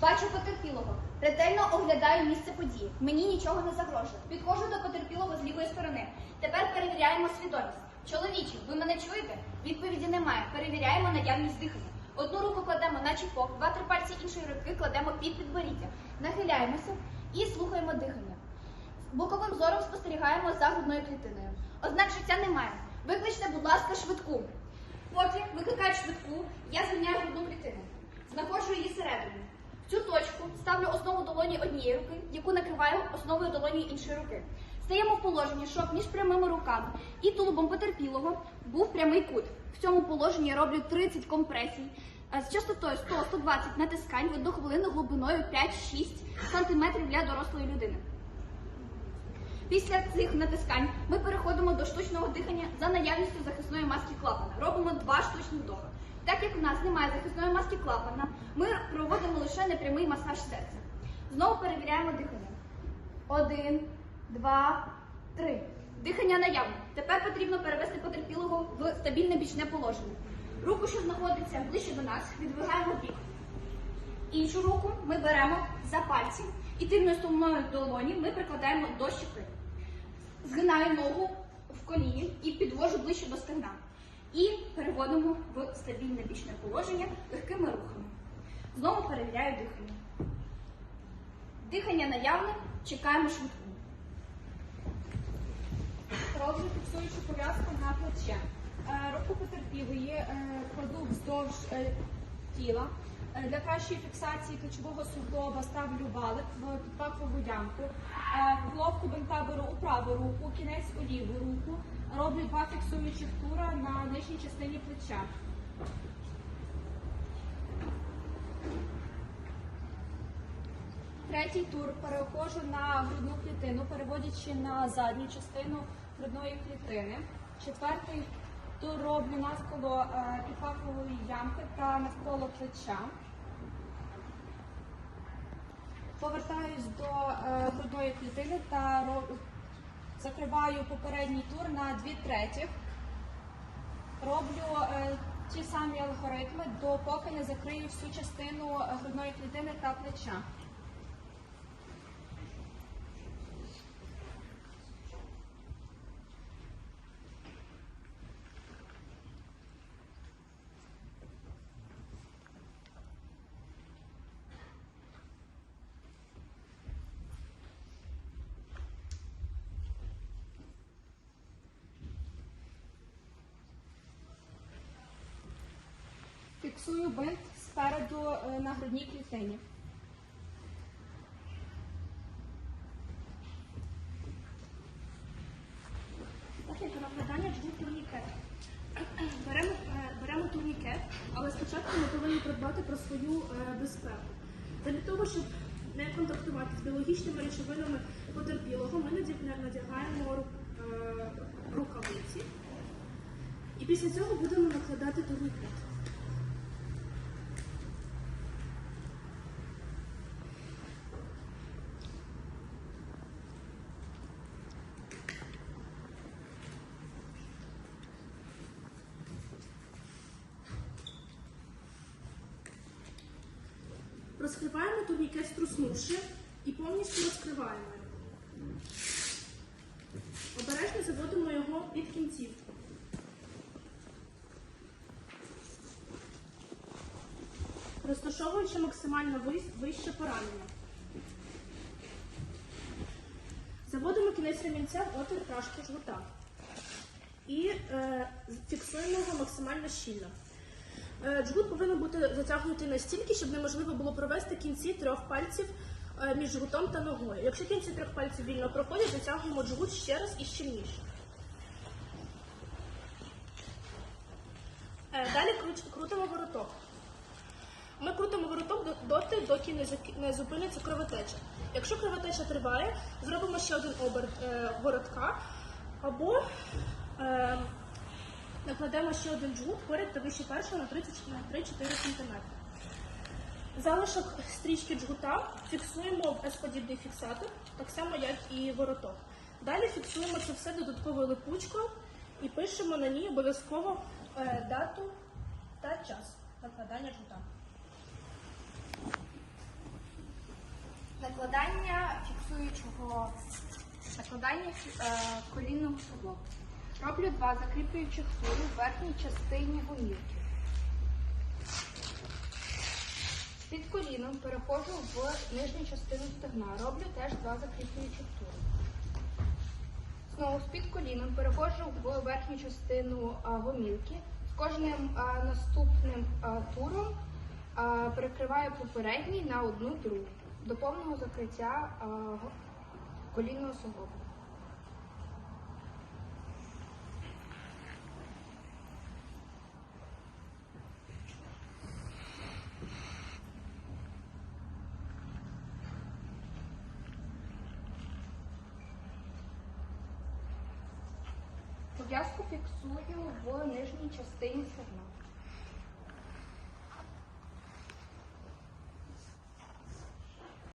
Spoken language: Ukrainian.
Бачу потерпілого. Ретельно оглядаю місце події. Мені нічого не загрожує. Підходжу до потерпілого з лівої сторони. Тепер перевіряємо свідомість. Чоловічі, ви мене чуєте? Відповіді немає. Перевіряємо наявність дихання. Одну руку кладемо на чіпок, два-три пальці іншої руки кладемо під підборіддя. Нахиляємося і слухаємо дихання. Боковим зором спостерігаємо за грудною клітиною. Ознак життя немає. Викличте, будь ласка, швидку. Поки викликають швидку, я звільняю грудну клітину. Знаходжу її середину. Цю точку ставлю основу долоні однієї руки, яку накриваю основою долоні іншої руки. Стаємо в положенні, щоб між прямими руками і тулубом потерпілого був прямий кут. В цьому положенні я роблю 30 компресій е, з частотою 100-120 натискань в одну хвилину глибиною 5-6 см для дорослої людини. Після цих натискань ми переходимо до штучного дихання за наявністю захисної маски клапана. Робимо два штучні вдоха. Так як у нас немає захисної маски клапана, ми проводимо лише непрямий масаж серця. Знову перевіряємо дихання. Один, два, три. Дихання наявне. Тепер потрібно перевести потерпілого в стабільне бічне положення. Руку, що знаходиться ближче до нас, відвигаємо бік. Іншу руку ми беремо за пальці і тильною стороною долоні ми прикладаємо до щоки. Згинаю ногу в коліні і підвожу ближче до стегна. І переводимо в стабільне бічне положення легкими рухами. Знову перевіряю дихання. Дихання наявне, чекаємо швидку. Роблю фіксуючу пов'язку на плече. Е, Руку потерпілої е, кладу вздовж е, тіла. Для кращої фіксації плечового суглоба ставлю валик в підпахову ямку. Головку бинта беру у праву руку, кінець у ліву руку. Роблю два фіксуючих тура на нижній частині плеча. Третій тур переходжу на грудну клітину, переводячи на задню частину грудної клітини. Четвертий тур роблю навколо е, підпахової ямки та навколо плеча. Повертаюсь до е, грудної клітини та ро- закриваю попередній тур на дві третіх. Роблю е, ті самі алгоритми, допоки не закрию всю частину грудної клітини та плеча. Фіксую бинт спереду е, на грудній клітині. Так як розглядання жду турнікет. Беремо, е, беремо турнікет, але спочатку ми повинні подбати про свою е, безпеку. Для того, щоб не контактувати з біологічними речовинами потерпілого, ми надягаємо рукавиці. І після цього будемо накладати турнікет. Розкриваємо турнікет, струснувши, і повністю розкриваємо його. Обережно заводимо його під кінцівку. Розташовуючи максимально вище поранення. Заводимо кінець ремінця в отвір прашки жгута. І е, фіксуємо його максимально щільно. Е, Джгут повинен бути затягнутий настільки, щоб неможливо було провести кінці трьох пальців е, між жгутом та ногою. Якщо кінці трьох пальців вільно проходять, затягуємо джгут ще раз і щільніше. Е, Далі крутимо вороток. Ми крутимо вороток доти, доки не зупиниться кровотеча. Якщо кровотеча триває, зробимо ще один оберт воротка або е, накладемо ще один жгут поряд та вище першого на 3-4 см. Залишок стрічки джгута фіксуємо в S-подібний фіксатор, так само, як і вороток. Далі фіксуємо це все додатковою липучкою і пишемо на ній обов'язково е, дату та час накладання жгута. Накладання фіксуючого накладання е, колінного шаблону. Роблю два закріплюючих тури в верхній частині гомілки. Під коліном переходжу в нижню частину стегна. Роблю теж два закріплюючих тури. Знову з-під коліном переходжу в верхню частину гомілки. З кожним наступним туром перекриваю попередній на одну другу до повного закриття колінного суглобу. Пов'язку фіксую в нижній частині стегна.